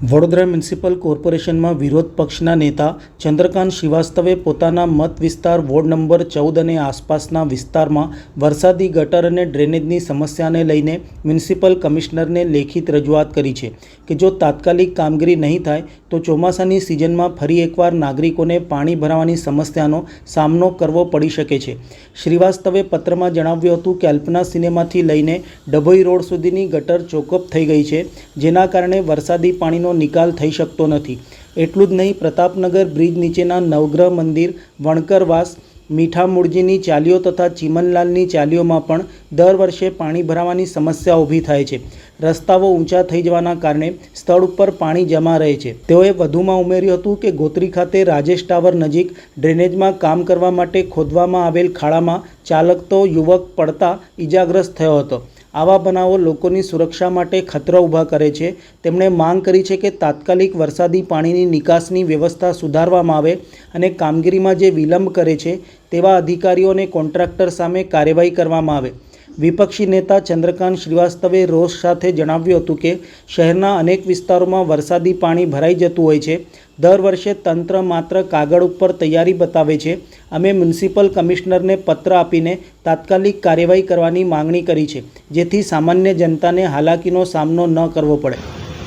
Vadodara municipal કોર્પોરેશનમાં વિરોધ પક્ષના નેતા ચંદ્રકાંત શ્રીવાસ્તવે પોતાના મત વિસ્તાર વોર્ડ નંબર ચૌદ અને આસપાસના વિસ્તારમાં વરસાદી ગટર અને ડ્રેનેજની સમસ્યાને લઈને મ્યુનિસિપલ કમિશનરને લેખિત રજૂઆત કરી છે કે જો તાત્કાલિક કામગીરી નહીં થાય તો ચોમાસાની સિઝનમાં ફરી એકવાર નાગરિકોને પાણી ભરાવાની સમસ્યાનો સામનો કરવો પડી શકે છે. શ્રીવાસ્તવે પત્રમાં જણાવ્યું હતું કે અલ્પના સિનેમાથી લઈને ડભોઈ રોડ સુધીની ગટર ચોકઅપ થઈ ગઈ છે, જેના કારણે વરસાદી પાણીનો નિકાલ થઈ શકતો નથી. એટલું જ નહીં, પ્રતાપનગર બ્રિજ નીચેના નવગ્રહ મંદિર, વણકરવાસ મીઠા મૂળજીની ચાલીઓ તથા ચીમનલાલની ચાલીઓમાં પણ દર વર્ષે પાણી ભરાવાની સમસ્યા ઊભી થાય છે. રસ્તાઓ ઊંચા થઈ જવાના કારણે સ્થળ ઉપર પાણી જમા રહે છે. તેઓએ વધુમાં ઉમેર્યું હતું કે ગોત્રી ખાતે રાજેશ ટાવર નજીક ડ્રેનેજમાં કામ કરવા માટે ખોદવામાં આવેલ ખાડામાં ચાલકતો યુવક પડતા ઈજાગ્રસ્ત થયો હતો. આવા બનાવો લોકોની સુરક્ષા માટે ખતરો ઊભા કરે છે. તેમણે માંગ કરી છે કે તાત્કાલિક વરસાદી પાણીની નિકાસની વ્યવસ્થા સુધારવામાં આવે અને કામગીરીમાં જે વિલંબ કરે છે તેવા અધિકારીઓ અને કોન્ટ્રાક્ટર સામે કાર્યવાહી કરવામાં આવે. વિપક્ષી નેતા ચંદ્રકાંત શ્રીવાસ્તવે રોષ સાથે જણાવ્યું હતું કે, શહેરના અનેક વિસ્તારોમાં વરસાદી પાણી ભરાઈ જતું હોય છે. દર વર્ષે તંત્ર માત્ર કાગળ ઉપર તૈયારી બતાવે છે. અમે મ્યુનિસિપલ કમિશનરને પત્ર આપીને તાત્કાલિક કાર્યવાહી કરવાની માંગણી કરી છે, જેથી સામાન્ય જનતાને હાલાકીનો સામનો ન કરવો પડે.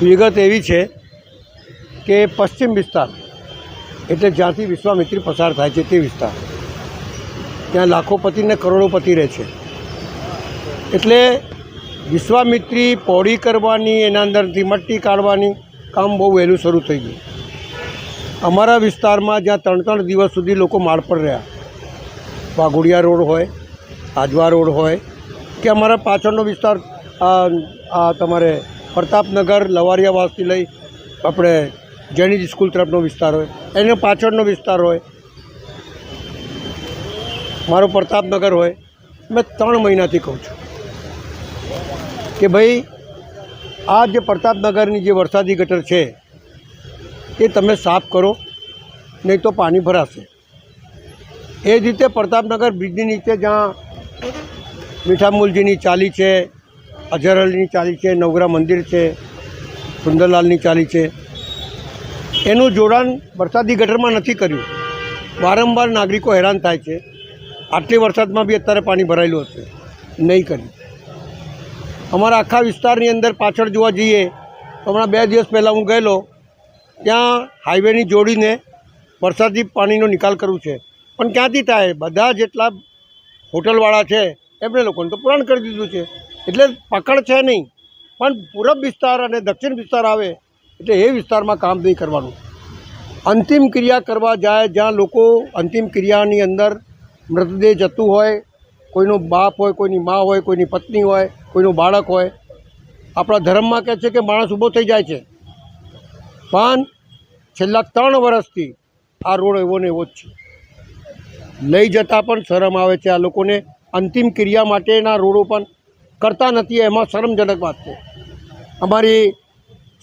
વિગત એવી છે કે પશ્ચિમ વિસ્તાર એટલે જ્યાંથી વિશ્વામિત્રી પસાર થાય છે તે વિસ્તાર. ત્યાં લાખોપતિ ને કરોડોપતિ રહે છે. એટલે વિશ્વામિત્રી પહોળી કરવાની, એના અંદરથી મટ્ટી કાઢવાની કામ બહુ વહેલું શરૂ થઈ ગયું. અમારા વિસ્તારમાં જ્યાં ત્રણ ત્રણ દિવસ સુધી લોકો માળ પર રહ્યા. વાઘોડિયા રોડ હોય, આજવા રોડ હોય, કે અમારા પાછળનો વિસ્તાર, આ તમારે પ્રતાપનગર, લવારિયાવાસથી લઈ આપણે જૈનિજ સ્કૂલ તરફનો વિસ્તાર હોય, એનો પાછળનો વિસ્તાર હોય. મારો પ્રતાપનગર હોય, મેં ત્રણ મહિનાથી કહું છું. કે ભાઈ, આ જે પ્રતાપનગરની જે વરસાદી ગટર છે, એ તમે સાફ કરો, નહીં તો પાણી ભરાશે. એ જ રીતે પ્રતાપનગર બ્રિજની નીચે જ્યાં મીઠામૂલજીની ચાલી છે અજરલની ચાલી છે નવગ્રા મંદિર છે, સુંદરલાલની ચાલી છે, એનું જોડાણ વરસાદી ગટરમાં નથી કર્યું. વારંવાર નાગરિકો હેરાન થાય છે. આટલી વરસાદમાં બી અત્યારે પાણી ભરાયેલું હશે. નહીં કર્યું. અમારા આખા વિસ્તારની અંદર પાછળ જોવા જઈએ હમણાં બે દિવસ પહેલાં હું ગયેલો, ત્યાં હાઈવેની જોડીને વરસાદી પાણીનો નિકાલ કરવું છે. પણ ક્યાંથી થાય? બધા જેટલા હોટલવાળા છે એમણે લોકોને તો પુરાણ કરી દીધું છે. એટલે પકડ છે નહીં, પણ પૂરબ વિસ્તાર અને દક્ષિણ વિસ્તાર આવે, એટલે એ વિસ્તારમાં કામ નહીં કરવાનું. અંતિમ ક્રિયા કરવા જાય, જ્યાં લોકો અંતિમ ક્રિયાની અંદર મૃતદેહ જતું હોય કોઈનો બાપ હોય, કોઈની મા હોય, કોઈની પત્ની હોય, કોઈનું બાળક હોય. આપણા ધર્મમાં કહે છે કે માણસ ઊભો થઈ જાય છે. પણ છેલ્લા ત્રણ વર્ષથી આ રોડ એવો ને એવો જ છે. લઈ જતાં પણ શરમ આવે છે આ લોકોને. અંતિમ ક્રિયા માટેના રોડો પણ કરતા નથી, એમાં શરમજનક વાત છે. અમારી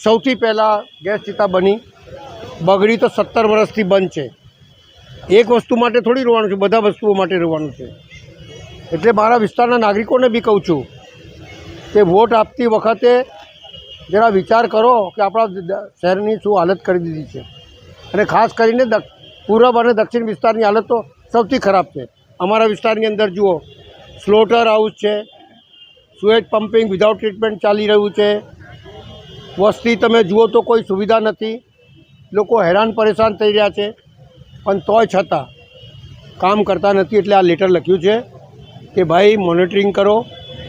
સૌથી પહેલાં ગેસ ચિતા બની. બગડી તો સત્તર વર્ષથી બંધ છે. એક વસ્તુ માટે થોડી રોવાનું છે, બધા વસ્તુઓ માટે રોવાનું છે. એટલે મારા વિસ્તારના નાગરિકોને બી કહું છું કે વોટ આપતી વખતે જરા વિચાર કરો કે આપણા શહેરની શું હાલત કરી દીધી છે. અને ખાસ કરીને પૂરબ અને દક્ષિણ વિસ્તારની હાલત તો સૌથી ખરાબ છે. અમારા વિસ્તારની અંદર જુઓ, સ્લોટર હાઉસ છે, સુએજ પમ્પિંગ વિધાઉટ ટ્રીટમેન્ટ ચાલી રહ્યું છે. વસ્તી તમે જુઓ તો કોઈ સુવિધા નથી. લોકો હેરાન પરેશાન થઈ રહ્યા છે. પણ તોય છતાં કામ કરતા નથી એટલે આ લેટર લખ્યું છે. કે ભાઈ મોનિટરિંગ કરો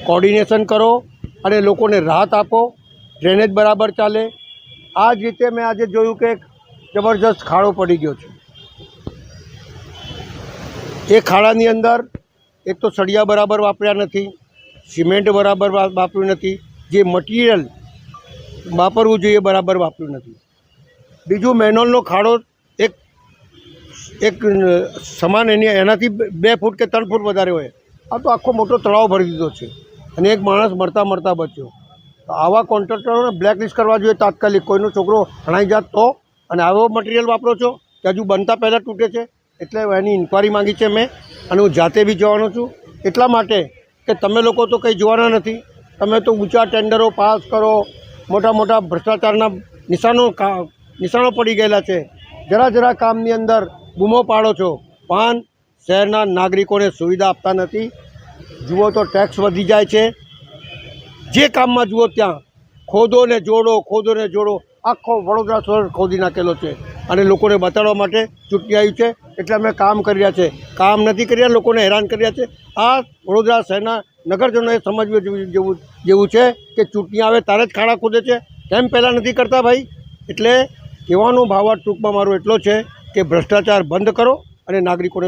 કોર્ડિનેશન કરો અને લોકોને રાહત આપો, ડ્રેનેજ બરાબર ચાલે. આ જ રીતે મેં આજે જોયું કે જબરજસ્ત ખાડો પડી ગયો છે. એ ખાડાની અંદર એક તો સળિયા બરાબર વાપર્યા નથી, સિમેન્ટ બરાબર વાપર્યું નથી, જે મટીરિયલ વાપરવું જોઈએ બરાબર વાપર્યું નથી. બીજું મેનોલનો ખાડો એક એક સમાન એની, એનાથી બે ફૂટ કે ત્રણ ફૂટ વધારે હોય. આ તો આખો મોટો તળાવ ભરી દીધો છે. અને એક માણસ મરતા મરતા બચ્યો. તો આવા કોન્ટ્રાક્ટરોને બ્લેકલિસ્ટ કરવા જોઈએ તાત્કાલિક. કોઈનો છોકરો હણાઈ જાત તો અને આવો મટીરિયલ વાપરો છો કે હજુ બનતા પહેલાં તૂટે છે? એટલે એની ઇન્કવાયરી માંગી છે મેં અને હું જાતે બી જવાનો છું. એટલા માટે કે તમે લોકો તો કંઈ જોવાના નથી. તમે તો ઊંચા ટેન્ડરો પાસ કરો. મોટા મોટા ભ્રષ્ટાચારના નિશાનો નિશાનો પડી ગયેલા છે. જરા જરા કામની અંદર બૂમો પાડો છો. પણ શહેરના નાગરિકોને સુવિધા આપતા નથી. જુઓ તો ટેક્સ વધી જાય છે. જે કામમાં જુઓ ત્યાં ખોદો ને જોડો ખોદો ને જોડો, આખો વડોદરા શહેર ખોદી નાખેલો છે. અને લોકોને બતાડવા માટે ચૂંટણી આવી છે. એટલે અમે કામ કરી રહ્યા છે. કામ નથી કર્યા લોકોને હેરાન કર્યા છે. આ વડોદરા શહેરના નગરજનોએ સમજવું જેવું જેવું છે કે ચૂંટણી આવે તારે જ ખાડા ખોદે છે. કેમ પહેલાં નથી કરતા ભાઈ? એટલે કહેવાનો ભાવાર્થ ટૂંકમાં મારો એટલો છે કે ભ્રષ્ટાચાર બંધ કરો અને નાગરિકોને